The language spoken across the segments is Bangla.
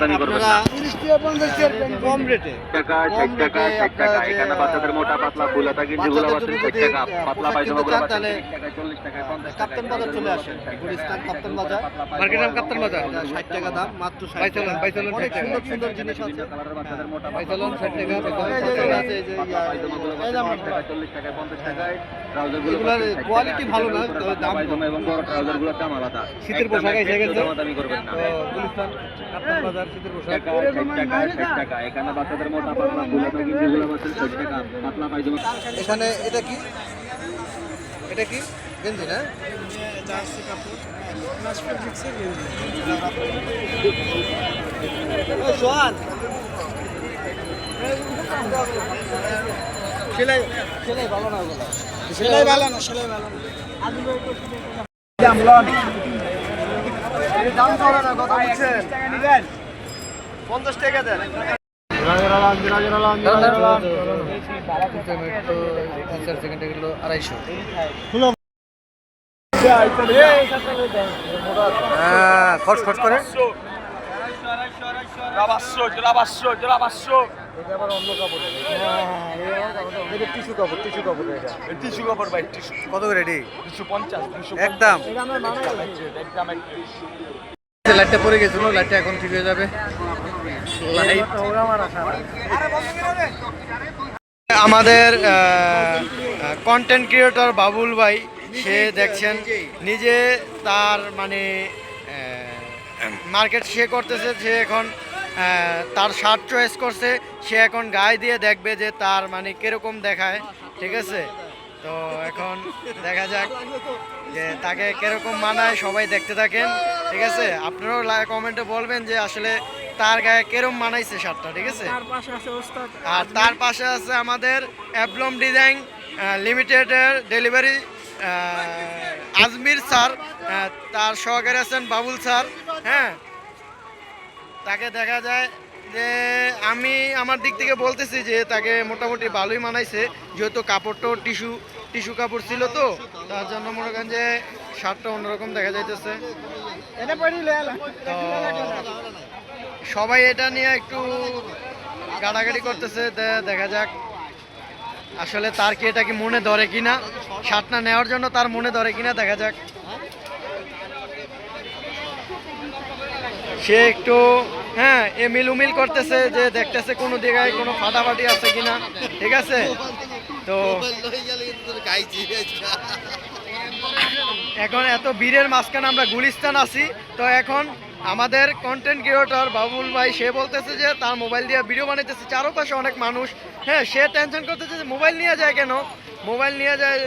দামাদামি করবেন না কম রেটে টাকা কম ষাট টাকা রেটে ষাট টাকা এখানে বাচ্চাদের মোটা পাতলা ফুলাতা গেঞ্জি গুলো বাচ্চাদের পাচ্ছেন ষাট টাকা পাতলা পায়জামা কিনতে গুলো চান, পাচ্ছেন টাকা চল্লিশ টাকা পঞ্চাশ টাকা কাপ্তান বাজার চলে আসেন গুলিস্তান কাপ্তান বাজার মার্কেট নাম কাপ্তান বাজার ষাট টাকা দাম মাত্র ষাট ভাই চলুন, টাকা। ভাই চলুন, অনেক সুন্দর সুন্দর জিনিস আছে বাচ্চাদের মোটা ভাই পাতলা ষাট টাকা। আছে, এই যে, পাতলা পায়জামাগুলো এই ষাট টাকা, চল্লিশ টাকা, পঞ্চাশ টাকায়, quality ভালো না, দাম পায়জামা এবং বড় ট্রাউজারগুলোর দাম আলাদা। শীতের পোশাক এসে গেছে। দামাদামি করবেন না। কাপ্তান বাজার পোশাক। টাকা। এখানে বাচ্চাদের মোটা পাতলা ফুলাতা গেঞ্জিগুলো পাচ্ছেন ষাট টাকা, পাতলা পায়জামা। এখানে এটা কি? এটা কি? গেঞ্জি না? সোহান। সেলাই সেলাই ভালো না সেলাই ভালো না? সেলাই ভালো না। দাম ধরে না কথা বলছেন পঞ্চাশ টাকা দেন পঞ্চাশ সেকেন্ড এগুলো আড়াইশো হ্যাঁ খস খস করে টিস্যু কাপড় টিস্যু কাপড় এটা। টিস্যু কাপড় ভাই টিস্যু। কত রেডি দুশো পঞ্চাশ দুশো একদম। একদম লাইটটা পড়ে গেছিল লাইটটা এখন ঠিক হয়ে যাবে। আমাদের কন্টেন্ট ক্রিয়েটর বাবুল ভাই সে দেখছেন নিজে তার মানে মার্কেট সে করতেছে সে এখন তার শার্ট চয়েস করছে সে এখন গায়ে দিয়ে দেখবে যে তার মানে কীরকম দেখায় ঠিক আছে? তো এখন দেখা যাক যে তাকে কীরকম মানায় সবাই দেখতে থাকেন ঠিক আছে? আপনারাও কমেন্টে বলবেন যে আসলে তার গায়ে কীরকম মানাইছে শার্টটা ঠিক আছে? আর তার পাশে আছে আমাদের অ্যাবলম ডিজাইন লিমিটেডের ডেলিভারি আজমির স্যার তার সহকারী আছেন বাবুল স্যার হ্যাঁ? তাকে দেখা যায় যে আমি আমার দিক থেকে বলতেছি যে তাকে মোটামুটি ভালোই মানাইছে যেহেতু কাপড়টাও টিস্যু টিস্যু কাপড় ছিল তো তার জন্য মনে করেন যে শার্টটা অন্যরকম দেখা যাইতেছে। সবাই এটা নিয়ে একটু গাড়াগাড়ি করতেছে দেখা যাক। আসলে তার কি এটা কি মনে ধরে কিনা? শার্টটা নেওয়ার জন্য তার মনে ধরে কিনা দেখা যাক। সে একটু হ্যাঁ এমিল উমিল করতেছে যে দেখতেছে কোনো জায়গায় কোনো ফাটাফাটি আছে কিনা, ঠিক আছে? তো এখন এত ভিড়ের মাঝখানে আমরা গুলিস্তান আছি, তো এখন আমাদের কন্টেন্ট ক্রিয়েটর বাবুল ভাই, সে বলতেছে যে তার মোবাইল দিয়ে ভিডিও বানাইতেছে। চারপাশে অনেক মানুষ হ্যাঁ সে টেনশন করতেছে যে মোবাইল নিয়ে যায় কেন? মোবাইল নিয়ে যায়,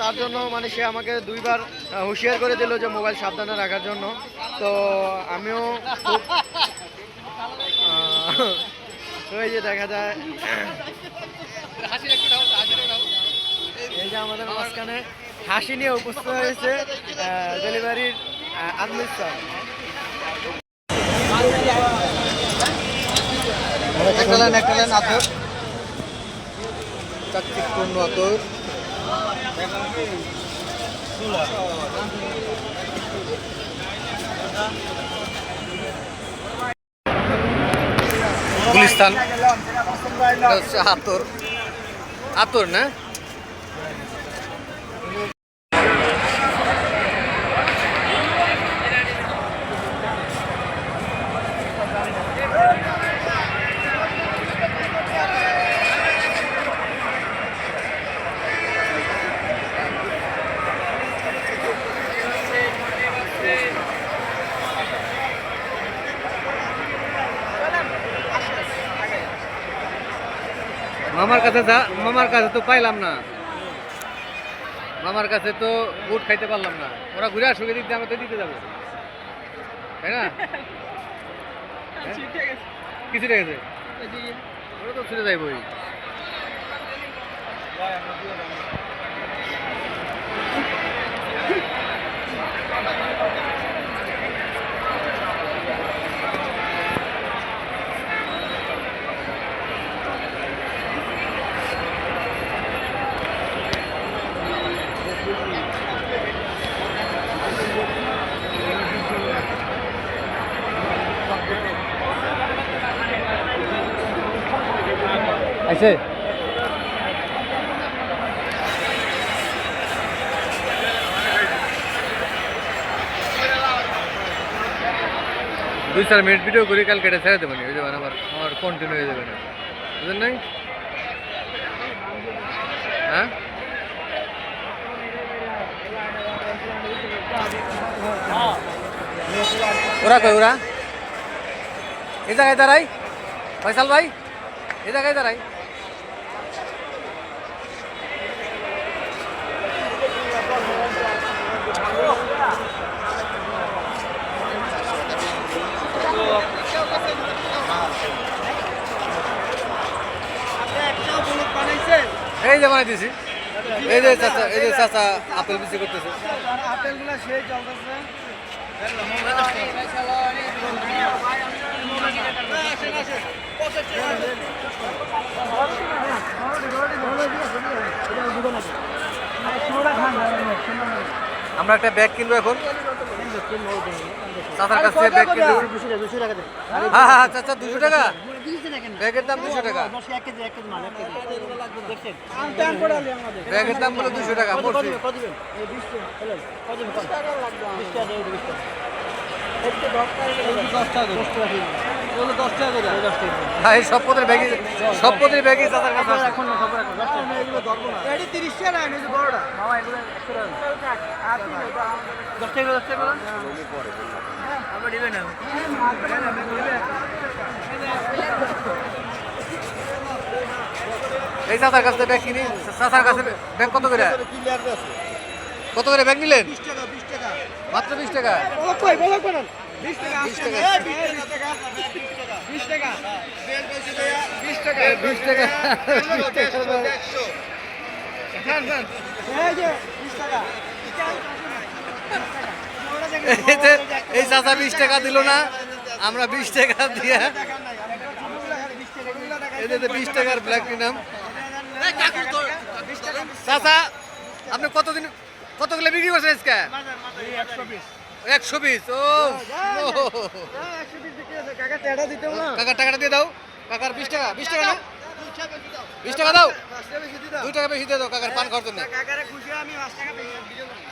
তার জন্য মানে সে আমাকে দুইবার হুঁশিয়ার করে দিল যে মোবাইল সাবধানে রাখার জন্য। তো আমিও খুব ওই যে দেখা যায়, এই যে আমাদের মাঝখানে হাসি নিয়ে উপস্থিত হয়েছে ডেলিভারির আদমির স্যার একটা গুলিস্তান। হচ্ছে আতর। আতর না? মামার কাছে যা মামার কাছে তো পাইলাম না। মামার কাছে তো বুট খাইতে পারলাম না। ওরা ঘুরে আসুক এদিক দিয়ে আমাকে তো দিতে যাব। তাই না? কিছু ঠিক আছে ওরা তো ছুটে যাইব বই দুই চার মিনিট ভিডিও করে, কালকে কেটে ছেড়ে দেবেন ওই যাবেন আমার আমার কন্টিনিউ হয়ে যাবে না। বুঝলেন নাই? হ্যাঁ? ওরা কই, ওরা? এ জায়গায় দাঁড়াই। ফয়সাল ভাই এ জায়গায় দাঁড়াই। এই যে বানাই দিছি। এই যে চাচা, এই যে চাচা আপেল বিক্রি করতেছে। আমরা একটা ব্যাগ কিনবো এখন। চাচার কাছ থেকে ব্যাগ কিনবো হ্যাঁ হ্যাঁ চাচা দুশো টাকা। ব্যাগের দাম দুশো টাকা। ব্যাগের দাম বলে দুশো টাকা পড়ছি। ভাই সব পদের ব্যাগই সব পদের ব্যাগই চাচার কাছে আছে। তিরিশ টাকা এই যে বড়টা। এই চাচার কাছে ব্যাগ কিনি চাচার কাছে ব্যাগ কত করে? কত করে ব্যাগ নিলেন? মাত্র বিশ টাকা বিশ টাকা। বিশ টাকা। এই যে এই চাচা বিশ টাকা দিল না আমরা বিশ টাকা দিয়ে এই বিশ টাকার ব্ল্যাক নিলাম চাচা আপনি কতদিন কতগুলো বিক্রি করছেন আজকে? একশো বিশ, ও। কাকা, টাকাটা দিয়ে দাও। কাকার বিশ টাকা বিশ টাকা না? বিশ টাকা দাও। দুই টাকা বেশি দিয়ে দাও কাকার পান খাওয়ার জন্য।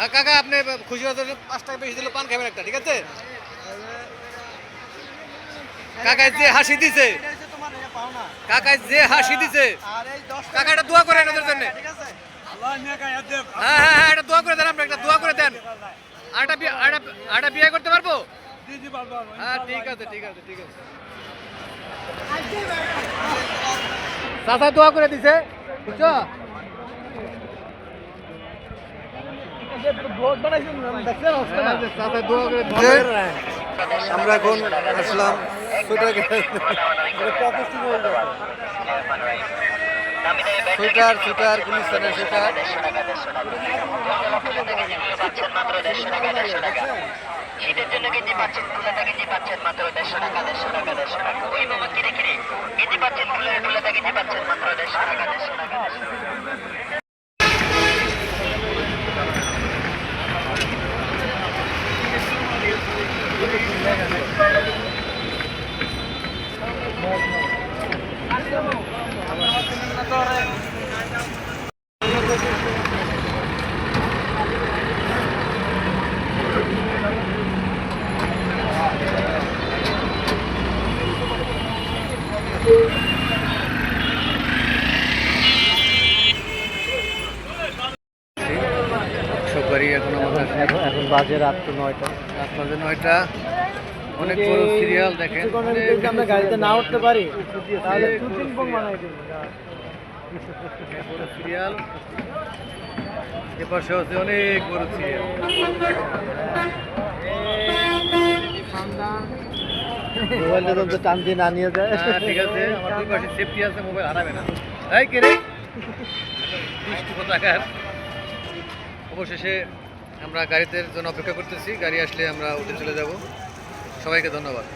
আর কাকা, আপনি খুশি হওয়ার জন্য পাঁচ টাকা বেশি দিলে পান খাবেন একটা, ঠিক আছে? কাকা যে হাসি দিছে। কাকা যে হাসি দিছে। কাকা, এটা দোয়া করেন ওদের জন্য। হ্যাঁ হ্যাঁ হ্যাঁ এটা দোয়া করে দেন আমরা একটা দোয়া করে দেন। আরেকটা বিয়ে আরেকটা আরেকটা বিয়ে করতে পারব দিদি পারব হ্যাঁ ঠিক আছে ঠিক আছে ঠিক আছে চাচা দোয়া করে দিছে বুঝছ ব্লগ বানাইছেন দেখছেন হ্যাঁ, যে চাচা দোয়া করে দিছে আমরা এখন আসলাম সুইটার সুইটার গুলিস্তানের সুইটার শীতের জন্য গেঞ্জি পাচ্ছেন ফুলাটা গেঞ্জি পাচ্ছেন মাত্র দেড়শো টাকা দেড়শো টাকা ওই মামা কিনে কিনে গেঞ্জি পাচ্ছেন ফুলের ফুলাটা গেঞ্জি পাচ্ছেন মাত্র দেড়শো টাকা দেড়শো টাকা সবারই এখন আমাদের এখন বাজে রাত নয়টা। রাত বাজে নয়টা। অনেক বড় সিরিয়াল দেখেন। আমরা গাড়িতে না উঠতে পারি তাহলে সিরিয়াল। এপাশে হচ্ছে অনেক বড় সিরিয়াল। মোবাইলটা তো টান দিয়ে না নিয়ে যায়। হ্যাঁ ঠিক আছে। আমার দুই পাশে সেফটি আছে মোবাইল হারাবে না। তাই কে রে? অবশেষে আমরা গাড়িতে জন্য অপেক্ষা করতেছি। গাড়ি আসলে আমরা উঠে চলে যাব। সবাইকে ধন্যবাদ।